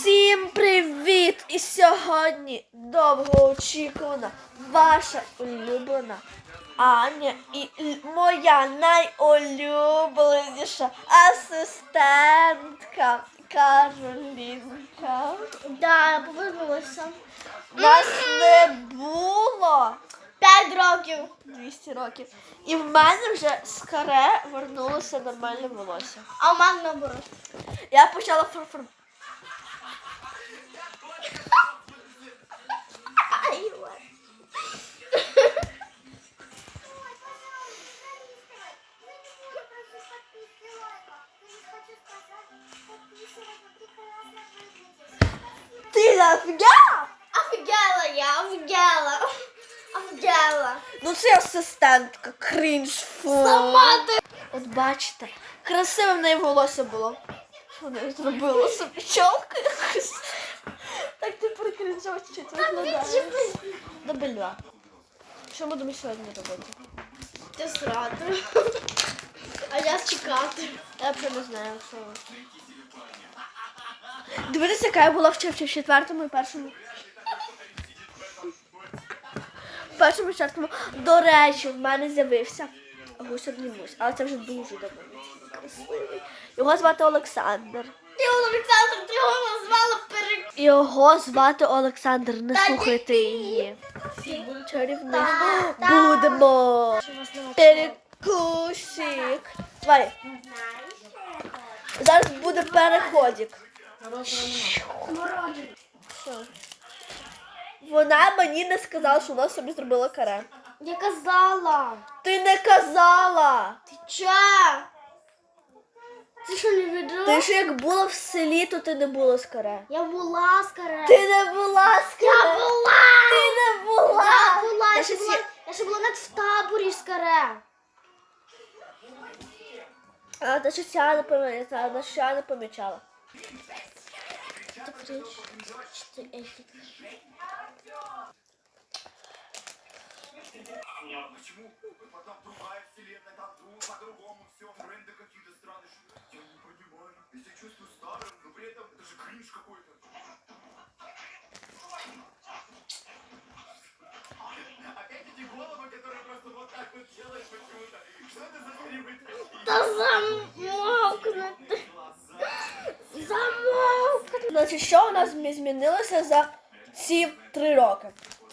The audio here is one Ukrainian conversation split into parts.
Всім привіт! І сьогодні довгоочікувана ваша улюблена Аня і моя найулюбленіша асистентка Каролінка. Да, повернулася. Нас не було П'ять років. 200 років. І в мене вже скоре вернулося нормальне волосся. А у мене наоборот. Я почала фарфор. Ти нафіга? Офігела я, офігела. Офігела. Ну це асистентка, крінж фу. Сама ти. От бачите, красиве в неї волосся було. Вона зробила собі чолку якусь. Так ти прикрінжав чуть виглядає. До бельва. Що будемо сьогодні робити? Ти срати. А я чекати. Я вже не знаю, що. Дивитися, яка я була в в четвертому і першому. В першому четвертому. До речі, в мене з'явився гусерний мусь, але це вже дуже давно. Красивий. Його звати Олександр. Ти Олександр, ти його назвала перек... Його звати Олександр, не Та слухайте ні. її. Чарівник. Та, та. Будемо. Перекусик. Давай. Зараз буде переходик. Що? Вона мені не сказала, що вона собі зробила каре. Я казала. Ти не казала! Ти чо? Ти що не відро? Ти ж як була в селі, то ти не була з каре. Я була скоро. Ти не була з Я була. Ти не була. Я була, я ще була, я ще була навіть в таборі скоро. А, та щось я не помічала. А почему? Потом другая вселенная, там друг по-другому все, бренды какие-то странные. Что- Я не понимаю. Я себя чувствую старым, но при этом это же кринж какой-то. Опять эти головы, которые просто вот так вот делают Та замовкнути. Замовкнути. Значить, що у нас змінилося за ці три роки?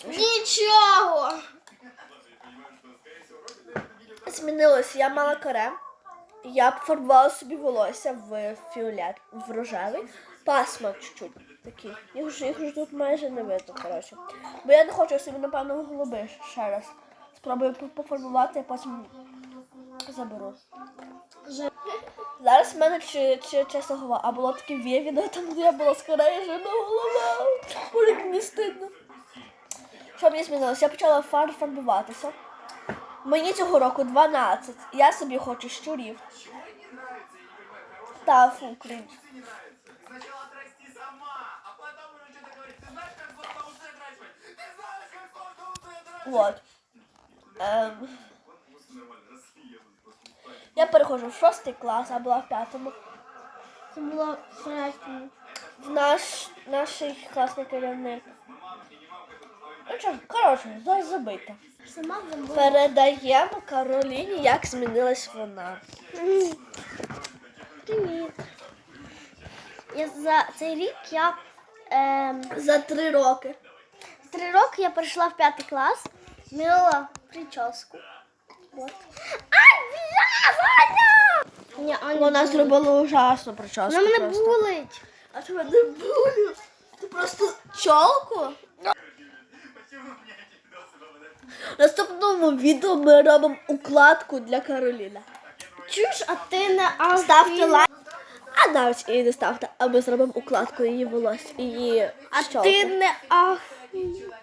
Нічого. Змінилося, я мала каре. Я пофарбувала собі волосся в фіолет, в рожевий. Пасма чуть-чуть такі. Їх ж, їх ж тут майже не видно, коротше. Бо я не хочу собі, напевно, голуби ще раз. Спробую пофарбувати, а потім заберу. Зараз в мене чи, чи, чесно голова, а було таке вє відео, там де я була з корею, жена голова. Ой, як мені стидно. Що мені змінилося? Я почала фар фарбуватися. Мені цього року 12. Я собі хочу щурів. Та фу, крінж. Сначала отрасти я переходжу в шостий клас, а була в п'ятому. Це страшно. В наш, наш класний керівник. Ну що, коротше, зараз. Сама забула. Передаємо Кароліні, як змінилась вона. Привіт. Я за цей рік я ем, За три роки. три роки я перейшла в п'ятий клас, змінила прическу. Вот. Ай, бля, Ваня! Ні, Аня Вона зробила ужасну прическу. Вона мене булить. А тебе не булю. Ти просто чолку. В наступному відео ми робимо укладку для Кароліни. Чуєш, а ти не Ставте лайк. А навіть і не ставте, а ми зробимо укладку її волосся, її А ти не ах.